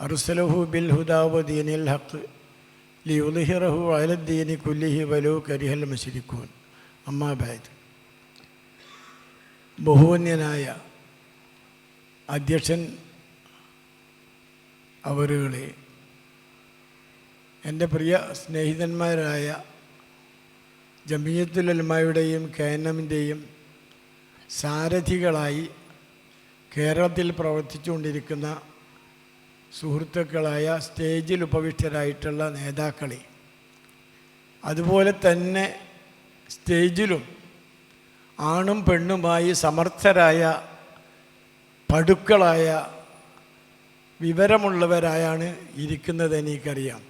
അർസലഹു bill ഹുദാവദീനിൽ ഹക്ക് ലിയുലിഹിറഹു അലദ്ദീനി കുല്ലിഹി വലു കരിഹൽ മസിരിക്കൂൻ അമ്മാബായത് ബഹുവന്യനായ അധ്യക്ഷൻ അവരുകളെ എന്റെ പ്രിയ സ്നേഹിതന്മാരായ ജമിയത്തുലന്മായുടെയും കേനമിന്റെയും സാരഥികളായി കേരളത്തിൽ പ്രവർത്തിച്ചുകൊണ്ടിരിക്കുന്ന സുഹൃത്തുക്കളായ സ്റ്റേജിൽ ഉപവിഷ്ടരായിട്ടുള്ള നേതാക്കളെ. അതുപോലെ തന്നെ സ്റ്റേജിലും ആണും പെണ്ണുമായി സമർത്ഥരായ പടുക്കളായ വിവരമുള്ളവരായാണ് ഇരിക്കുന്നത് എനിക്കറിയാം.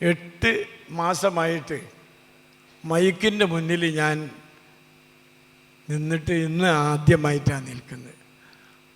എട്ട് മാസമായിട്ട് മൈക്കിന്റെ മുന്നിൽ ഞാൻ നിന്നിട്ട് ഇന്ന് ആദ്യമായിട്ടാണ് നിൽക്കുന്നത്.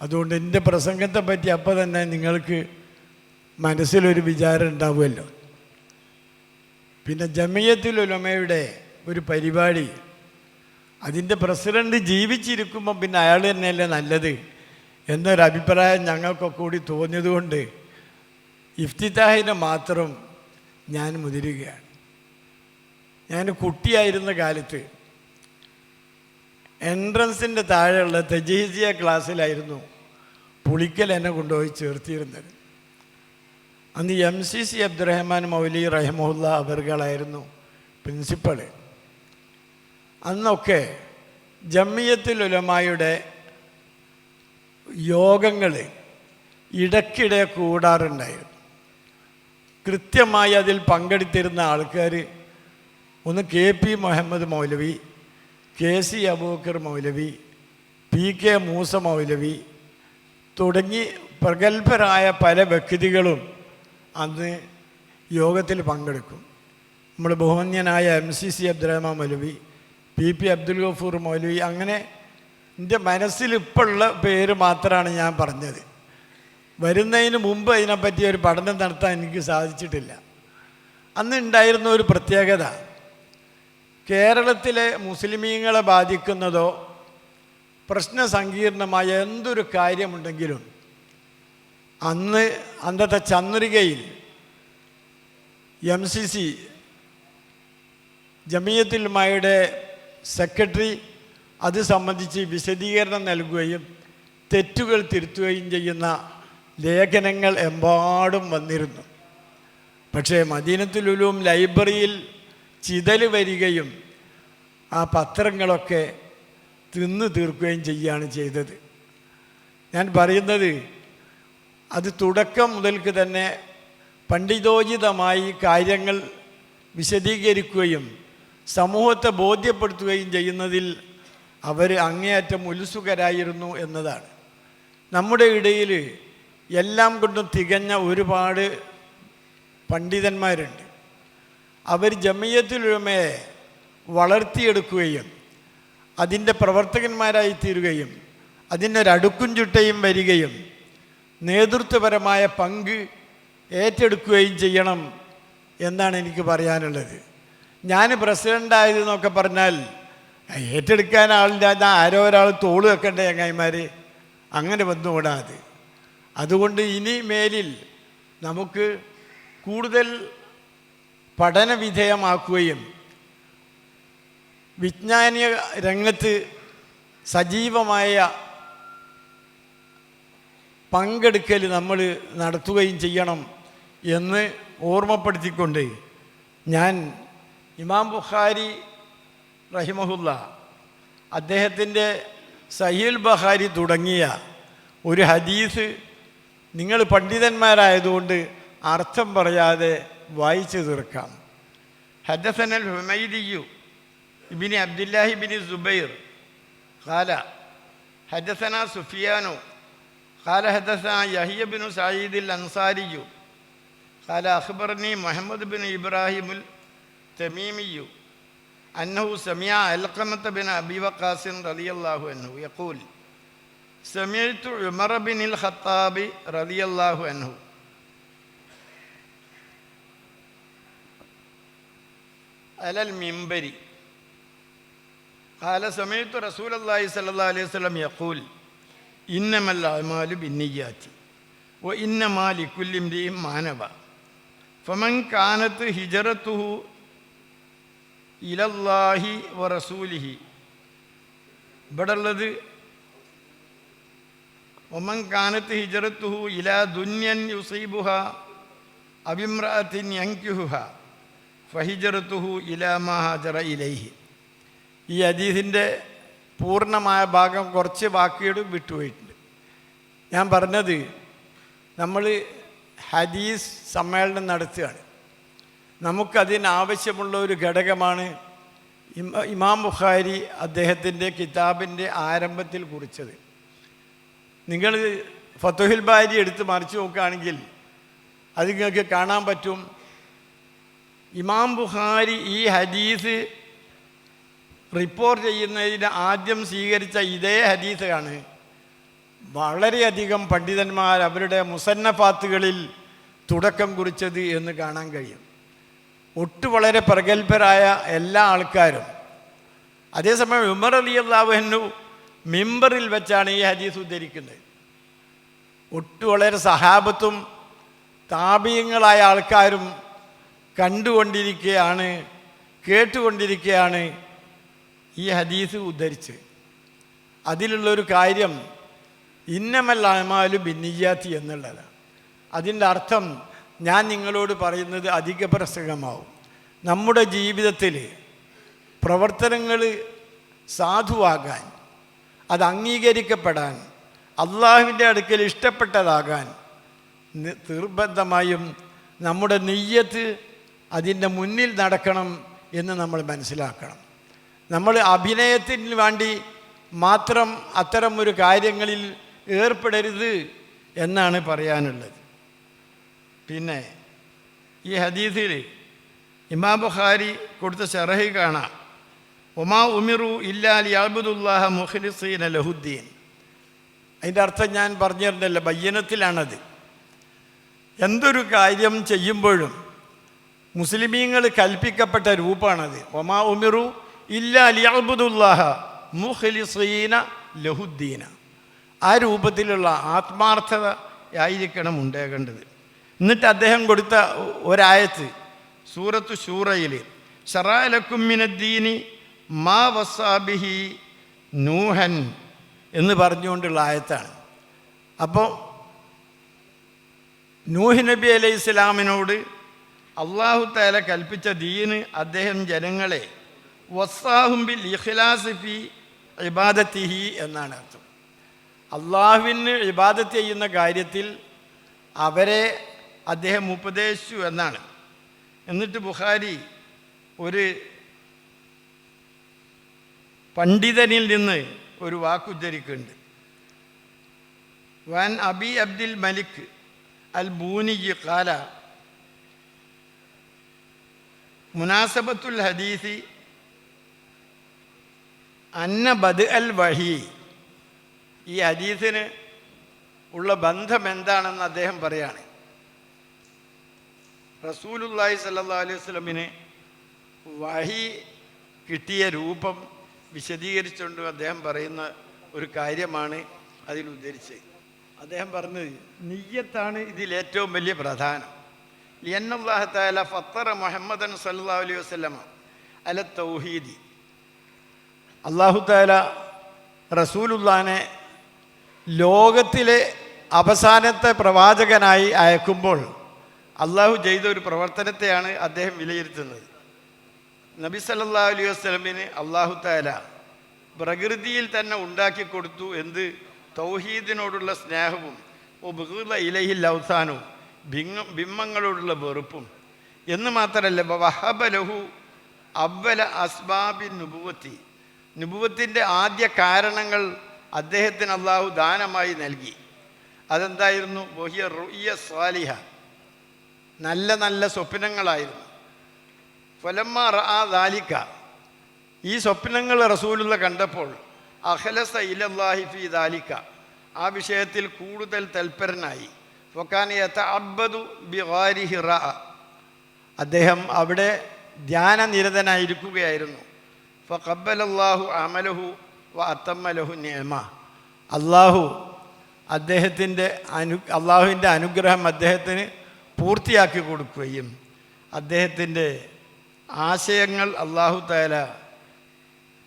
അതുകൊണ്ട് എന്റെ പ്രസംഗത്തെ പറ്റി അപ്പോൾ തന്നെ നിങ്ങൾക്ക് മനസ്സിലൊരു വിചാരം ഉണ്ടാവുമല്ലോ. പിന്നെ ജമിയത്തുൽ ഉലമയുടെ ഒരു പരിപാടി അതിന്റെ പ്രസിഡന്റ് ജീവിച്ചിരിക്കുമ്പോൾ പിന്നെ അയാൾ തന്നെയല്ലേ നല്ലത് എന്നൊരഭിപ്രായം ഞങ്ങൾക്കൊക്കെ കൂടി തോന്നിയതുകൊണ്ട് ഇഫ്തിതാഹിനെ മാത്രം ഞാൻ മുതിരുകയാണ്. ഞാൻ കുട്ടിയായിരുന്ന കാലത്ത് എൻട്രൻസിന്റെ താഴെയുള്ള തെജീസിയ ക്ലാസ്സിലായിരുന്നു പുളിക്കൽ എന്നെ കൊണ്ടുപോയി ചേർത്തിരുന്നത് അന്ന് M C C Abdurahman Mouli Rahamulla അവർകളായിരുന്നു principal. അന്നൊക്കെ ജമ്മിയത്തുൽ ഉലമായുടെ യോഗങ്ങൾ ഇടയ്ക്കിടെ കൂടാറുണ്ടായിരുന്നു. കൃത്യമായി അതിൽ പങ്കെടുത്തിരുന്ന ആൾക്കാർ ഒന്ന് K P Muhammad Maulavi K C Abookkar Maulavi P K Moosa Maulavi തുടങ്ങി പ്രഗത്ഭരായ പല വ്യക്തികളും അന്ന് യോഗത്തിൽ പങ്കെടുക്കും. നമ്മൾ ബഹുമന്യനായ M C C Abdurahman Maulavi P P Abdul Gafoor Maulavi അങ്ങനെ എന്റെ മനസ്സിൽ ഇപ്പോഴുള്ള പേര് മാത്രമാണ് ഞാൻ പറഞ്ഞത്. വരുന്നതിന് മുമ്പ് അതിനെപ്പറ്റി ഒരു പഠനം നടത്താൻ എനിക്ക് സാധിച്ചിട്ടില്ല. അന്ന് ഉണ്ടായിരുന്ന ഒരു പ്രത്യേകത കേരളത്തിലെ മുസ്ലിമീങ്ങളെ ബാധിക്കുന്നതോ പ്രശ്ന സങ്കീർണമായ എന്തൊരു കാര്യമുണ്ടെങ്കിലും അന്ന് അന്നത്തെ ചന്ദ്രികയിൽ എം സി സി ജമിയത്തുൽമായുടെ സെക്രട്ടറി അത് സംബന്ധിച്ച് വിശദീകരണം നൽകുകയും തെറ്റുകൾ തിരുത്തുകയും ചെയ്യുന്ന ലേഖനങ്ങൾ എമ്പാടും വന്നിരുന്നു. പക്ഷേ മദീനത്തുലുലും ലൈബ്രറിയിൽ ചിതൽ വരികയും ആ പത്രങ്ങളൊക്കെ തിന്നു തീർക്കുകയും ചെയ്യുകയാണ് ചെയ്തത്. ഞാൻ പറയുന്നത് അത് തുടക്കം മുതൽക്ക് തന്നെ പണ്ഡിതോചിതമായി കാര്യങ്ങൾ വിശദീകരിക്കുകയും സമൂഹത്തെ ബോധ്യപ്പെടുത്തുകയും ചെയ്യുന്നതിൽ അവർ അങ്ങേയറ്റം ഉത്സുകരായിരുന്നു എന്നതാണ്. നമ്മുടെ ഇടയിൽ എല്ലാം കൊണ്ടും തികഞ്ഞ ഒരുപാട് പണ്ഡിതന്മാരുണ്ട്. അവർ ജമയത്തിലുമയെ വളർത്തിയെടുക്കുകയും അതിന്റെ പ്രവർത്തകന്മാരായി തീരുകയും അതിനൊരടുക്കും ചുട്ടയും വരികയും നേതൃത്വപരമായ പങ്ക് ഏറ്റെടുക്കുകയും ചെയ്യണം എന്നാണ് എനിക്ക് പറയാനുള്ളത്. ഞാൻ പ്രസിഡന്റായതെന്നൊക്കെ പറഞ്ഞാൽ ഏറ്റെടുക്കാൻ ആളില്ലാതെ ആരോ ഒരാൾ തോൾ വെക്കണ്ടേ ചങ്ങായിമാർ അങ്ങനെ വന്നുകൂടാതെ അതുകൊണ്ട് ഇനി മേലിൽ നമുക്ക് കൂടുതൽ പഠന വിധേയമാക്കുകയും വിജ്ഞാനീയ രംഗത്ത് സജീവമായ പങ്കെടുക്കൽ നമ്മൾ നടത്തുകയും ചെയ്യണം എന്ന് ഓർമ്മപ്പെടുത്തിക്കൊണ്ട് ഞാൻ ഇമാം ബുഖാരി റഹിമഹുല്ല അദ്ദേഹത്തിന്റെ സഹീൽ ബഹാരി തുടങ്ങിയ ഒരു ഹദീസ് നിങ്ങൾ പണ്ഡിതന്മാരായതുകൊണ്ട് അർത്ഥം പറയാതെ വായിച്ചു തീർക്കാം ഹദസനൽ ഹുമൈദിയു ഇബിനി അബ്ദുല്ലാഹി ബിൻ സുബൈർ ഖാല ഹദസന സുഫിയാനു ഖാല ഹദസന യഹിയ ബിൻ സയീദ് അൽ അൻസാരിയു قال أخبرني محمد بن إبراهيم التميمي أنه سمع علقمة بن أبي وقاص رضي الله عنه يقول سمعت عمر بن الخطاب رضي الله عنه അലൽ മിംബരി കാല സമയത്ത് റസൂൽ അള്ളാഹി സല്ല അലൈഹി സ്വലം യഖൂൽ ഇന്നമല്ല അമാലു ബിന്നിയാത്തി ഒ ഇന്നമാലി കുല്ലിംരിയും മാനവ. ഫമൻ കാനത്ത് ഹിജറത്തുഹു ഇലല്ലാഹി വ റസൂലിഹി. ഇവിടെയുള്ളത് ഒമൻ കാനത്ത് ഹിജറത്തുഹു ഇല ദുന്യൻ യുസൈബുഹ അഭിമ്രാത്തിൻ യങ്ക്യുഹ ഫഹിജറത്തുഹു ഇലാ മഹാജറ ഇലൈഹി. ഈ അജീസിന്റെ പൂർണമായ ഭാഗം കുറച്ച് വാക്കുകൾ വിട്ടുപോയിട്ടുണ്ട്. ഞാൻ പറഞ്ഞത് നമ്മൾ ഹദീസ് സമ്മേളനം നടത്തുകയാണ്. നമുക്കതിനാവശ്യമുള്ള ഒരു ഘടകമാണ് ഇമാം ബുഖാരി അദ്ദേഹത്തിന്റെ കിതാബിന്റെ ആരംഭത്തിൽ കുറിച്ചത്. നിങ്ങൾ ഫത്തുഹിൽ ബാരി എടുത്ത് മറിച്ച് നോക്കുകയാണെങ്കിൽ അത് നിങ്ങൾക്ക് കാണാൻ പറ്റും. ഇമാം ബുഖാരി ഈ ഹദീസ് റിപ്പോർട്ട് ചെയ്യുന്നതിന് ആദ്യം സ്വീകരിച്ച ഇതേ ഹദീസാണ്. വളരെയധികം പണ്ഡിതന്മാർ അവരുടെ മുസന്നഫാത്തുകളിൽ തുടക്കം കുറിച്ചത് എന്ന് കാണാൻ കഴിയും. ഒട്ടു വളരെ പ്രഗത്ഭരായ എല്ലാ ആൾക്കാരും. അതേസമയം ഉമർ അലി അള്ളാഹുഹന്നു മിമ്പറിൽ വെച്ചാണ് ഈ ഹദീസ് ഉദ്ധരിക്കുന്നത്. ഒട്ടു വളരെ സഹാബത്തും താപീയങ്ങളായ ആൾക്കാരും കണ്ടുകൊണ്ടിരിക്കുകയാണ് കേട്ടുകൊണ്ടിരിക്കുകയാണ് ഈ ഹദീസ് ഉദ്ധരിച്ച് അതിലുള്ളൊരു കാര്യം ഇന്നമൽ എന്നുള്ളത് എന്നുള്ളതാണ്. അതിന്റെ അർത്ഥം ഞാൻ നിങ്ങളോട് പറയുന്നത് അധിക പ്രസംഗമാവും നമ്മുടെ ജീവിതത്തിൽ പ്രവർത്തനങ്ങൾ സാധുവാകാൻ അത് അംഗീകരിക്കപ്പെടാൻ അള്ളാഹുവിന്റെ അടുക്കൽ ഇഷ്ടപ്പെട്ടതാകാൻ നിർബന്ധമായും നമ്മുടെ നെയ്യത്ത് അതിന്റെ മുന്നിൽ നടക്കണം എന്ന് നമ്മൾ മനസ്സിലാക്കണം. നമ്മൾ അഭിനയത്തിന് വേണ്ടി മാത്രം അത്തരം ഒരു കാര്യങ്ങളിൽ ഏർപ്പെടരുത് എന്നാണ് പറയാനുള്ളത്. പിന്നെ ഈ ഹദീസിൽ ഇമാം ബുഖാരി കൊടുത്ത ഷറഹി കാണാം. ഒമാ ഉമിറു ഇല്ലാലി അബുദുല്ലാഹ മുഖലിസീന ലഹുദ്ദീൻ. അതിന്റെ അർത്ഥം ഞാൻ പറഞ്ഞിരുന്നല്ലോ ബയ്യനത്തിലാണത്. എന്തൊരു കാര്യം ചെയ്യുമ്പോഴും മുസ്ലിമീങ്ങൾ കൽപ്പിക്കപ്പെട്ട രൂപമാണത് ഒമാ ഉമിറു ഇല്ലാലി അബുദുല്ലാഹ മുഹലിസീന ലഹുദ്ദീന. ആ രൂപത്തിലുള്ള ആത്മാർത്ഥത ആയിരിക്കണം ഉണ്ടാകേണ്ടത്. എന്നിട്ട് അദ്ദേഹം കൊടുത്ത ഒരായത്ത് സൂറത്ത് ഷൂറയിൽ ഷറാലക്കുമ്മിനദ്ദീനി മാ വസാബിഹി നൂഹൻ എന്ന് പറഞ്ഞുകൊണ്ടുള്ള ആയത്താണ്. അപ്പോൾ നൂഹ് നബി അലൈഹി ഇസ്ലാമിനോട് അള്ളാഹു താല കൽപ്പിച്ച ദീന് അദ്ദേഹം ജനങ്ങളെ വസ്സാഹുംബിൽ ഇഖ്ലാസ് ഫി ഇബാദത്തിഹി എന്നാണ് അർത്ഥം. അള്ളാഹുവിന് ഇബാദത്ത് ചെയ്യുന്ന കാര്യത്തിൽ അവരെ അദ്ദേഹം ഉപദേശിച്ചു എന്നാണ്. എന്നിട്ട് ബുഖാരി ഒരു പണ്ഡിതനിൽ നിന്ന് ഒരു വാക്കുദ്ധരിക്കുന്നുണ്ട് വൻ അബി അബ്ദുൽ മലിക് അൽ ബൂനിജി കാല മുനാസബത്തുൽ ഹദീസി അന്ന ബദ് അൽ വഹി. ഈ ഹദീസിന് ഉള്ള ബന്ധം എന്താണെന്ന് അദ്ദേഹം പറയാണ്. റസൂലുല്ലാഹി സല്ലാ അലൈഹി വസ്ലമിന് വഹി കിട്ടിയ രൂപം വിശദീകരിച്ചുകൊണ്ട് അദ്ദേഹം പറയുന്ന ഒരു കാര്യമാണ് അതിനുദ്ധരിച്ച് അദ്ദേഹം പറഞ്ഞത് നെയ്യത്താണ് ഇതിൽ ഏറ്റവും വലിയ പ്രധാനം. ലിയന്നല്ലാഹ തആല ഫത്തറ മുഹമ്മദൻ സല്ലല്ലാഹു അലൈഹി വസല്ലമ അല തൗഹീദി. അള്ളാഹു താല റസൂലുല്ലാനെ ലോകത്തിലെ അവസാനത്തെ പ്രവാചകനായി അയക്കുമ്പോൾ അള്ളാഹു ചെയ്ത ഒരു പ്രവർത്തനത്തെയാണ് അദ്ദേഹം വിലയിരുത്തുന്നത്. നബി സല്ലാ അലൈഹി വസ്ലമിന് താല പ്രകൃതിയിൽ തന്നെ ഉണ്ടാക്കി കൊടുത്തു എന്ത്? തൗഹീദിനോടുള്ള സ്നേഹവും ഇലഹി ലൗസാനും ഭിങ്ങ ബിംബങ്ങളോടുള്ള വെറുപ്പും. എന്ന് മാത്രമല്ല വഹബലഹു അവല അസ്ബാബി നുബുവത്തി. നുബുവത്തിന്റെ ആദ്യ കാരണങ്ങൾ അദ്ദേഹത്തിന് അള്ളാഹു ദാനമായി നൽകി. അതെന്തായിരുന്നു? ബൊഹിയ റുയ്യ സ്വാലിഹ. നല്ല നല്ല സ്വപ്നങ്ങളായിരുന്നു. ഫലമ്മ ആ ദാലിക്ക ഈ സ്വപ്നങ്ങൾ റസൂലുള്ള കണ്ടപ്പോൾ അഖലസ ഇലല്ലാഹി ഫി ദാലിക്ക ആ വിഷയത്തിൽ കൂടുതൽ തൽപരനായി. അദ്ദേഹം അവിടെ ധ്യാനനിരതനായിരിക്കുകയായിരുന്നു. ഫഖബ്ബലല്ലാഹു അമലഹു വ അത്തമ്മലഹു നിയമ അള്ളാഹു അദ്ദേഹത്തിന്റെ അനു അള്ളാഹുവിന്റെ അനുഗ്രഹം അദ്ദേഹത്തിന് പൂർത്തിയാക്കി കൊടുക്കുകയും അദ്ദേഹത്തിന്റെ ആശയങ്ങൾ അള്ളാഹു താല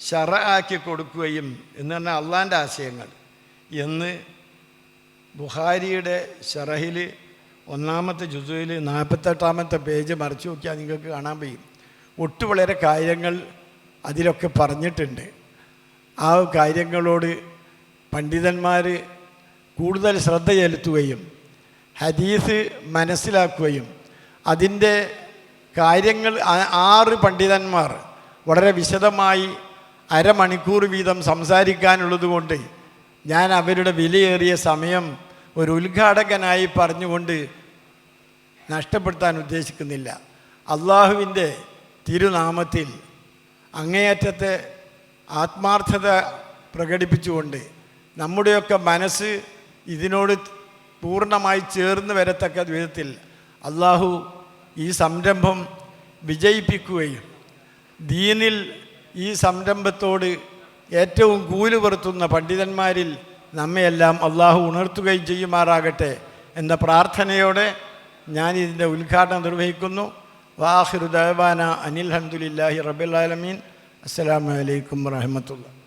ഷറ ആക്കി കൊടുക്കുകയും എന്ന് പറഞ്ഞാൽ അള്ളാന്റെ ആശയങ്ങൾ എന്ന് ബുഹാരിയുടെ ഷറഹിൽ ഒന്നാമത്തെ ജുസുവിൽ നാൽപ്പത്തെട്ടാമത്തെ പേജ് മറിച്ച് നോക്കിയാൽ നിങ്ങൾക്ക് കാണാൻ കഴിയും ഒട്ടു വളരെ കാര്യങ്ങൾ അതിലൊക്കെ പറഞ്ഞിട്ടുണ്ട്. ആ കാര്യങ്ങളോട് പണ്ഡിതന്മാർ കൂടുതൽ ശ്രദ്ധ ചെലുത്തുകയും ഹദീസ് മനസ്സിലാക്കുകയും അതിന്റെ കാര്യങ്ങൾ ആറ് പണ്ഡിതന്മാർ വളരെ വിശദമായി അരമണിക്കൂർ വീതം സംസാരിക്കാനുള്ളത് കൊണ്ട് ഞാൻ അവരുടെ വിലയേറിയ സമയം ഒരു ഉദ്ഘാടകനായി പറഞ്ഞുകൊണ്ട് നഷ്ടപ്പെടുത്താൻ ഉദ്ദേശിക്കുന്നില്ല. അള്ളാഹുവിന്റെ തിരുനാമത്തിൽ അങ്ങേയറ്റത്തെ ആത്മാർത്ഥത പ്രകടിപ്പിച്ചുകൊണ്ട് നമ്മുടെയൊക്കെ മനസ്സ് ഇതിനോട് പൂർണമായി ചേർന്ന് വരത്തക്ക വിധത്തിൽ അള്ളാഹു ഈ സംരംഭം വിജയിപ്പിക്കുകയും ദീനിൽ ഈ സംരംഭത്തോട് ഏറ്റവും കൂലുപെറുത്തുന്ന പണ്ഡിതന്മാരിൽ നമ്മയെല്ലാം അള്ളാഹു ഉണർത്തുകയും ചെയ്യുമാറാകട്ടെ എന്ന പ്രാർത്ഥനയോടെ ഞാൻ ഇതിന്റെ ഉദ്ഘാടനം നിർവഹിക്കുന്നു. വാഹിറു ദവാന അനിൽ ഹംദുലില്ലാഹി റബിൽ ആലമീൻ. അസ്സലാമു അലൈക്കും വറഹമത്തുള്ള